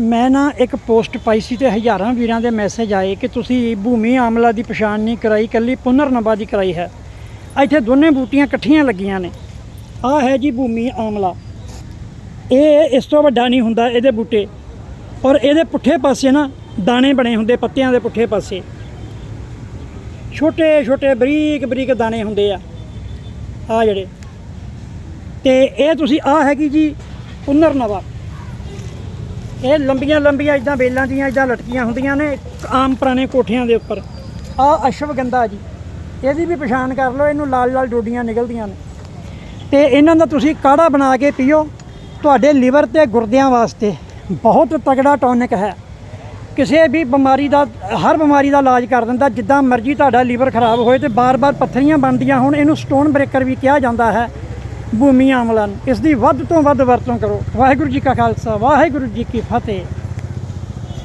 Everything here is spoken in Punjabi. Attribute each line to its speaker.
Speaker 1: ਮੈਂ ਨਾ ਇੱਕ ਪੋਸਟ ਪਾਈ ਸੀ ਤੇ ਹਜ਼ਾਰਾਂ ਵੀਰਾਂ ਦੇ ਮੈਸੇਜ ਆਏ ਕਿ ਤੁਸੀਂ ਭੂਮੀ ਆਮਲਾ ਦੀ ਪਛਾਣ ਨਹੀਂ ਕਰਾਈ, ਕੱਲੀ ਪੁਨਰਨਵਾ ਦੀ ਕਰਾਈ ਹੈ। ਇੱਥੇ ਦੋਨੇ ਬੂਟੀਆਂ ਇਕੱਠੀਆਂ ਲੱਗੀਆਂ ਨੇ। ਆਹ ਹੈ ਜੀ ਭੂਮੀ ਆਮਲਾ। ਇਹ ਇਸ ਤੋਂ ਵੱਡਾ ਨਹੀਂ ਹੁੰਦਾ ਇਹਦੇ ਬੂਟੇ। ਔਰ ਇਹਦੇ ਪੁੱਠੇ ਪਾਸੇ ਨਾ ਦਾਣੇ ਬਣੇ ਹੁੰਦੇ, ਪੱਤਿਆਂ ਦੇ ਪੁੱਠੇ ਪਾਸੇ। ਛੋਟੇ ਛੋਟੇ, ਬਰੀਕ ਬਰੀਕ ਦਾਣੇ ਹੁੰਦੇ ਆ। ਆ ਜਿਹੜੇ। ਤੇ ਇਹ ਤੁਸੀਂ, ਆ ਹੈਗੀ ਜੀ ਪੁਨਰਨਵਾ ਇਹ ਲੰਬੀਆਂ ਲੰਬੀਆਂ ਇਦਾਂ ਬੇਲਾਂ ਦੀਆਂ ਇਦਾਂ ਲਟਕੀਆਂ ਹੁੰਦੀਆਂ ਨੇ, ਆਮ ਪੁਰਾਣੇ ਕੋਠਿਆਂ ਦੇ ਉੱਪਰ। ਆ ਅਸ਼ਵਗੰਧਾ ਜੀ। ਇਹਦੀ ਵੀ ਪਛਾਣ ਕਰ ਲਓ, ਇਹਨੂੰ ਲਾਲ ਲਾਲ ਡੋਡੀਆਂ ਨਿਕਲਦੀਆਂ ਨੇ। ਤੇ ਇਹਨਾਂ ਦਾ ਤੁਸੀਂ ਕਾੜਾ ਬਣਾ ਕੇ ਪੀਓ। ਤੁਹਾਡੇ ਲੀਵਰ ਤੇ ਗੁਰਦਿਆਂ ਵਾਸਤੇ ਬਹੁਤ ਤਗੜਾ ਟੌਨਿਕ ਹੈ। ਕਿਸੇ ਵੀ ਬਿਮਾਰੀ ਦਾ, ਹਰ ਬਿਮਾਰੀ ਦਾ ਇਲਾਜ ਕਰ ਦਿੰਦਾ, ਜਿੱਦਾਂ ਮਰਜ਼ੀ ਤੁਹਾਡਾ ਲੀਵਰ ਖਰਾਬ ਹੋਏ ਤੇ ਬਾਰ-ਬਾਰ ਪੱਥਰੀਆਂ ਬਣਦੀਆਂ ਹੁਣ, ਇਹਨੂੰ ਸਟੋਨ ਬ੍ਰੇਕਰ ਵੀ ਕਿਹਾ ਜਾਂਦਾ ਹੈ। ਭੂਮੀ ਆਮਲਨ। ਇਸ ਦੀ ਵੱਧ ਤੋਂ ਵੱਧ ਵਰਤੋਂ ਕਰੋ। ਵਾਹਿਗੁਰੂ ਜੀ ਕਾ ਖਾਲਸਾ, ਵਾਹਿਗੁਰੂ ਜੀ ਕੀ ਫਤਿਹ।